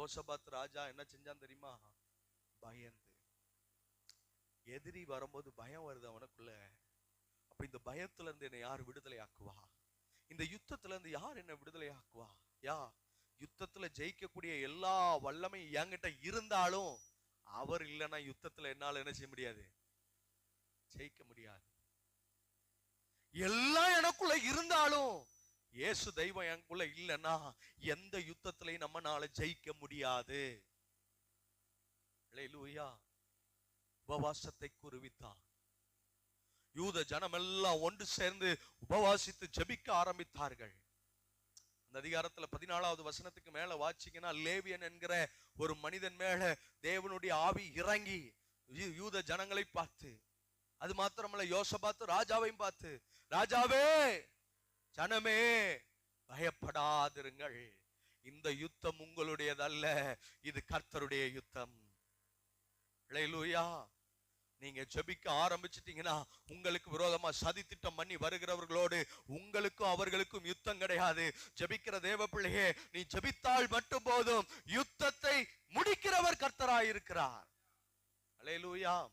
யோசபாத் ராஜா என்ன செஞ்சான் தெரியுமா? பயந்து. எதிரி வரும்போது பயம் வருது அவனுக்குள்ள. அப்ப இந்த பயத்துல இருந்து என்னை யார் விடுதலை ஆக்குவா இந்த யுத்தத்துல இருந்து யார் என்ன விடுதலை ஆக்குவா யா யுத்தத்துல ஜெயிக்கக்கூடிய எல்லா வல்லமையும் என்கிட்ட இருந்தாலும் அவர் இல்லைன்னா யுத்தத்துல என்னால என்ன செய்ய முடியாது? ஜெயிக்க முடியாது. எல்லாம் எனக்குள்ள இருந்தாலும் இயேசு தெய்வம் எனக்குள்ள இல்லைன்னா எந்த யுத்தத்திலையும் நம்மனால ஜெயிக்க முடியாது. லூயா உபவாசத்தை குருவித்தான். யூத ஜனமெல்லாம் ஒன்று சேர்ந்து உபவாசித்து ஜெபிக்க ஆரம்பித்தார்கள். அந்த அதிகாரத்துல பதினாலாவது வசனத்துக்கு மேல வாச்சிங்கன்னா லேவியன் என்கிற ஒரு மனிதன் மேல தேவனுடைய ஆவி இறங்கி யூ- யூத ஜனங்களை பார்த்து அது மாத்திரமல்ல யோசபாத்து ராஜாவையும் பார்த்து ராஜாவே தனமே பயப்படாதிருங்கள். இந்த யுத்தம் உங்களுடையதல்ல இது கர்த்தருடைய யுத்தம். லூயா நீங்க ஜெபிக்க ஆரம்பிச்சிட்டீங்கன்னா உங்களுக்கு விரோதமா சதி திட்டம் பண்ணி வருகிறவர்களோடு உங்களுக்கும் அவர்களுக்கும் யுத்தம் கிடையாது. ஜெபிக்கிற தேவ பிள்ளையே நீ ஜெபித்தால் மட்டும் போதும் யுத்தத்தை முடிக்கிறவர் கர்த்தராயிருக்கிறார். அலையலூயா.